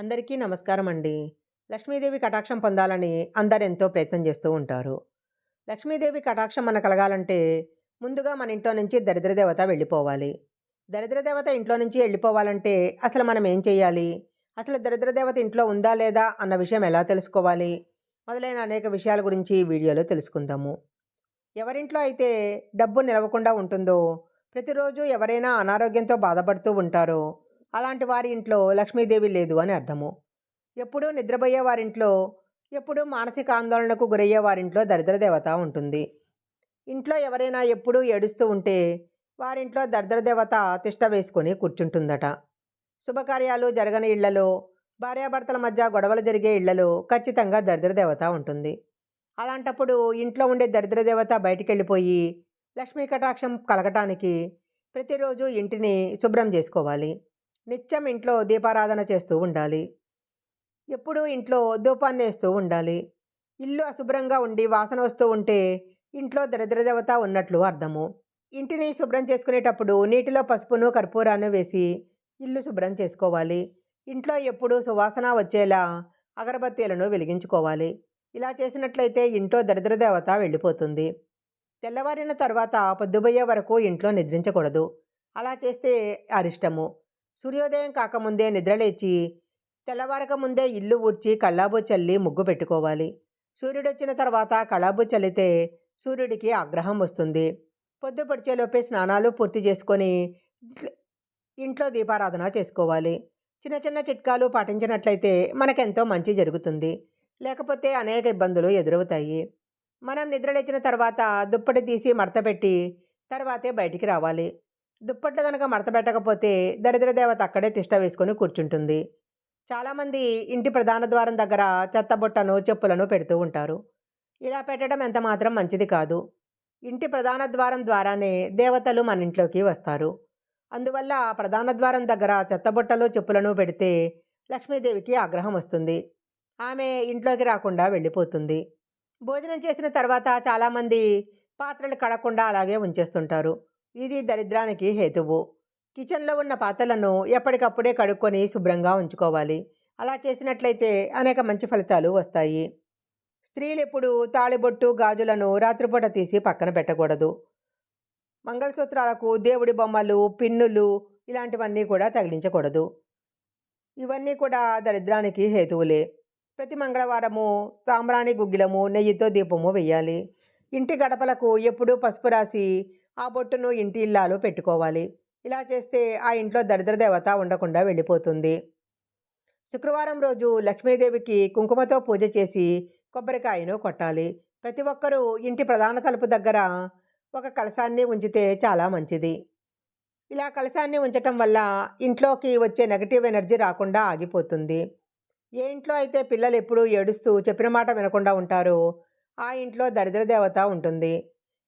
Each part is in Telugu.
అందరికీ నమస్కారం అండి. లక్ష్మీదేవి కటాక్షం పొందాలని అందరు ఎంతో ప్రయత్నం చేస్తూ ఉంటారు. లక్ష్మీదేవి కటాక్షం మన కలగాలంటే ముందుగా మన ఇంట్లో నుంచి దరిద్ర దేవత వెళ్ళిపోవాలి. దరిద్ర దేవత ఇంట్లో నుంచి వెళ్ళిపోవాలంటే అసలు మనం ఏం చేయాలి? అసలు దరిద్ర దేవత ఇంట్లో ఉందా లేదా అన్న విషయం ఎలా తెలుసుకోవాలి? మొదలైన అనేక విషయాల గురించి వీడియోలో తెలుసుకుందాము. ఎవరింట్లో అయితే డబ్బు నిలవకుండా ఉంటుందో, ప్రతిరోజు ఎవరైనా అనారోగ్యంతో బాధపడుతూ ఉంటారో, అలాంటి వారి ఇంట్లో లక్ష్మీదేవి లేదు అని అర్థము. ఎప్పుడూ నిద్రపోయే వారింట్లో, ఎప్పుడూ మానసిక ఆందోళనకు గురయ్యే వారింట్లో దరిద్ర దేవత ఉంటుంది. ఇంట్లో ఎవరైనా ఎప్పుడూ ఏడుస్తూ ఉంటే వారింట్లో దరిద్ర దేవత తిష్ట వేసుకొని కూర్చుంటుందట. శుభకార్యాలు జరగని ఇళ్ళలో, భార్యాభర్తల మధ్య గొడవలు జరిగే ఇళ్ళలో ఖచ్చితంగా దరిద్ర దేవత ఉంటుంది. అలాంటప్పుడు ఇంట్లో ఉండే దరిద్ర దేవత బయటికెళ్ళిపోయి లక్ష్మీ కటాక్షం కలగటానికి ప్రతిరోజు ఇంటిని శుభ్రం చేసుకోవాలి. నిత్యం ఇంట్లో దీపారాధన చేస్తూ ఉండాలి. ఎప్పుడూ ఇంట్లో ధూపాన్నేస్తూ ఉండాలి. ఇల్లు అశుభ్రంగా ఉండి వాసన వస్తూ ఉంటే ఇంట్లో దరిద్ర దేవత ఉన్నట్లు అర్థము. ఇంటిని శుభ్రం చేసుకునేటప్పుడు నీటిలో పసుపును, కర్పూరాన్ని వేసి ఇల్లు శుభ్రం చేసుకోవాలి. ఇంట్లో ఎప్పుడూ సువాసన వచ్చేలా అగరబత్తీలను వెలిగించుకోవాలి. ఇలా చేసినట్లయితే ఇంట్లో దరిద్ర దేవత వెళ్ళిపోతుంది. తెల్లవారిన తర్వాత పొద్దుబోయే వరకు ఇంట్లో నిద్రించకూడదు. అలా చేస్తే అరిష్టము. సూర్యోదయం కాకముందే నిద్రలేచి తెల్లవారక ముందే ఇల్లు ఊడ్చి కళ్ళాబు చల్లి ముగ్గు పెట్టుకోవాలి. సూర్యుడొచ్చిన తర్వాత కళాబు చల్లితే సూర్యుడికి ఆగ్రహం వస్తుంది. పొద్దు పొడిచేలోపే స్నానాలు పూర్తి చేసుకొని ఇంట్లో దీపారాధన చేసుకోవాలి. చిన్న చిన్న చిట్కాలు పాటించినట్లయితే మనకెంతో మంచి జరుగుతుంది. లేకపోతే అనేక ఇబ్బందులు ఎదురవుతాయి. మనం నిద్రలేచిన తర్వాత దుప్పటి తీసి మడతపెట్టి తర్వాతే బయటికి రావాలి. దుప్పట్లు కనుక మడతపెట్టకపోతే దరిద్ర దేవత అక్కడే తిష్ట వేసుకొని కూర్చుంటుంది. చాలామంది ఇంటి ప్రధాన ద్వారం దగ్గర చెత్తబుట్టను, చెప్పులను పెడుతూ ఉంటారు. ఇలా పెట్టడం ఎంత మాత్రం మంచిది కాదు. ఇంటి ప్రధాన ద్వారం ద్వారానే దేవతలు మన ఇంట్లోకి వస్తారు. అందువల్ల ప్రధాన ద్వారం దగ్గర చెత్తబుట్టలు, చెప్పులను పెడితే లక్ష్మీదేవికి ఆగ్రహం వస్తుంది. ఆమె ఇంట్లోకి రాకుండా వెళ్ళిపోతుంది. భోజనం చేసిన తర్వాత చాలామంది పాత్రలు కడకుండా అలాగే ఉంచేస్తుంటారు. ఇది దరిద్రానికి హేతువు. కిచెన్లో ఉన్న పాత్రలను ఎప్పటికప్పుడే కడుక్కొని శుభ్రంగా ఉంచుకోవాలి. అలా చేసినట్లయితే అనేక మంచి ఫలితాలు వస్తాయి. స్త్రీలు ఎప్పుడు తాళిబొట్టు, గాజులను రాత్రిపూట తీసి పక్కన పెట్టకూడదు. మంగళసూత్రాలకు దేవుడి బొమ్మలు, పిన్నులు ఇలాంటివన్నీ కూడా తగిలించకూడదు. ఇవన్నీ కూడా దరిద్రానికి హేతువులే. ప్రతి మంగళవారము సాంబ్రాణి గుగ్గిలము, నెయ్యితో దీపము వెయ్యాలి. ఇంటి గడపలకు ఎప్పుడూ పసుపు రాసి ఆ బొట్టును ఇంటి ఇల్లాలు పెట్టుకోవాలి. ఇలా చేస్తే ఆ ఇంట్లో దరిద్ర దేవత ఉండకుండా వెళ్ళిపోతుంది. శుక్రవారం రోజు లక్ష్మీదేవికి కుంకుమతో పూజ చేసి కొబ్బరికాయను కొట్టాలి. ప్రతి ఒక్కరూ ఇంటి ప్రధాన తలుపు దగ్గర ఒక కలశాన్ని ఉంచితే చాలా మంచిది. ఇలా కలశాన్ని ఉంచటం వల్ల ఇంట్లోకి వచ్చే నెగటివ్ ఎనర్జీ రాకుండా ఆగిపోతుంది. ఏ ఇంట్లో అయితే పిల్లలు ఎప్పుడూ ఏడుస్తూ చెప్పిన మాట వినకుండా ఉంటారో ఆ ఇంట్లో దరిద్ర దేవత ఉంటుంది.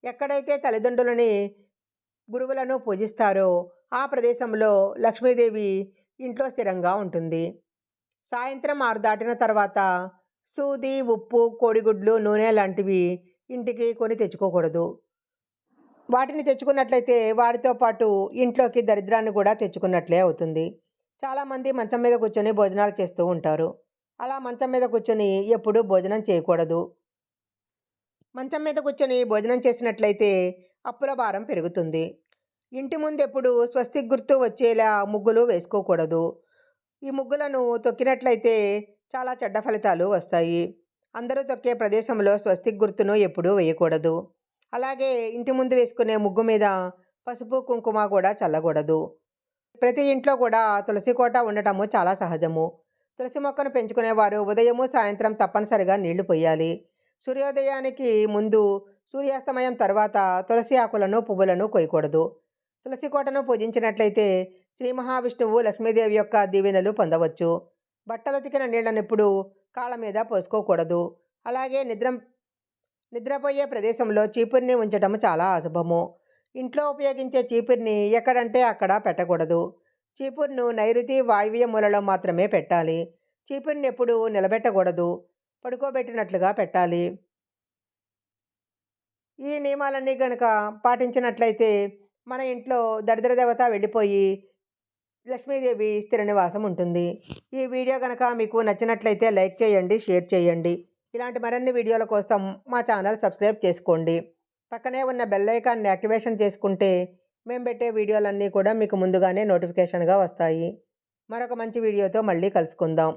ఎక్కడైతే తల్లిదండ్రులని, గురువులను పూజిస్తారో ఆ ప్రదేశంలో లక్ష్మీదేవి ఇంట్లో స్థిరంగా ఉంటుంది. సాయంత్రం ఆరు దాటిన తర్వాత సూది, ఉప్పు, కోడిగుడ్లు, నూనె లాంటివి ఇంటికి కొని తెచ్చుకోకూడదు. వాటిని తెచ్చుకున్నట్లయితే వాటితో పాటు ఇంట్లోకి దరిద్రాన్ని కూడా తెచ్చుకున్నట్లే అవుతుంది. చాలామంది మంచం మీద కూర్చొని భోజనాలు చేస్తూ ఉంటారు. అలా మంచం మీద కూర్చొని ఎప్పుడూ భోజనం చేయకూడదు. మంచం మీద కూర్చొని భోజనం చేసినట్లయితే అప్పుల భారం పెరుగుతుంది. ఇంటి ముందెప్పుడూ స్వస్తిక్ గుర్తు వచ్చేలా ముగ్గులు వేసుకోకూడదు. ఈ ముగ్గులను తొక్కినట్లయితే చాలా చెడ్డ ఫలితాలు వస్తాయి. అందరూ తొక్కే ప్రదేశంలో స్వస్తిక్ గుర్తును ఎప్పుడూ వేయకూడదు. అలాగే ఇంటి ముందు వేసుకునే ముగ్గు మీద పసుపు, కుంకుమ కూడా చల్లకూడదు. ప్రతి ఇంట్లో కూడా తులసి కోట ఉండటము చాలా సహజము. తులసి మొక్కను పెంచుకునేవారు ఉదయము, సాయంత్రం తప్పనిసరిగా నీళ్ళు పొయ్యాలి. సూర్యోదయానికి ముందు, సూర్యాస్తమయం తర్వాత తులసి ఆకులను, పువ్వులను కొయ్యకూడదు. తులసి కోటను పూజించినట్లయితే శ్రీ మహావిష్ణువు, లక్ష్మీదేవి యొక్క దీవెనలు పొందవచ్చు. బట్టలు ఉతికిన నీళ్ళనెప్పుడూ కాళ్ళ మీద పోసుకోకూడదు. అలాగే నిద్ర నిద్రపోయే ప్రదేశంలో చీపుర్ని ఉంచడం చాలా అశుభము. ఇంట్లో ఉపయోగించే చీపుర్ని ఎక్కడంటే అక్కడ పెట్టకూడదు. చీపురును నైరుతి, వాయువ్య మూలలో మాత్రమే పెట్టాలి. చీపురుని ఎప్పుడూ నిలబెట్టకూడదు. పడుకోబెట్టినట్లుగా పెట్టాలి. ఈ నియమాలన్నీ గనక పాటించినట్లయితే మన ఇంట్లో దరిద్ర దేవత వెళ్ళిపోయి లక్ష్మీదేవి స్థిర నివాసం ఉంటుంది. ఈ వీడియో కనుక మీకు నచ్చినట్లయితే లైక్ చేయండి షేర్ చేయండి. ఇలాంటి మరిన్ని వీడియోల కోసం మా ఛానల్ సబ్స్క్రైబ్ చేసుకోండి. పక్కనే ఉన్న బెల్ ఐకాన్ని యాక్టివేషన్ చేసుకుంటే మేము పెట్టే వీడియోలన్నీ కూడా మీకు ముందుగానే నోటిఫికేషన్గా వస్తాయి. మరొక మంచి వీడియోతో మళ్ళీ కలుసుకుందాం.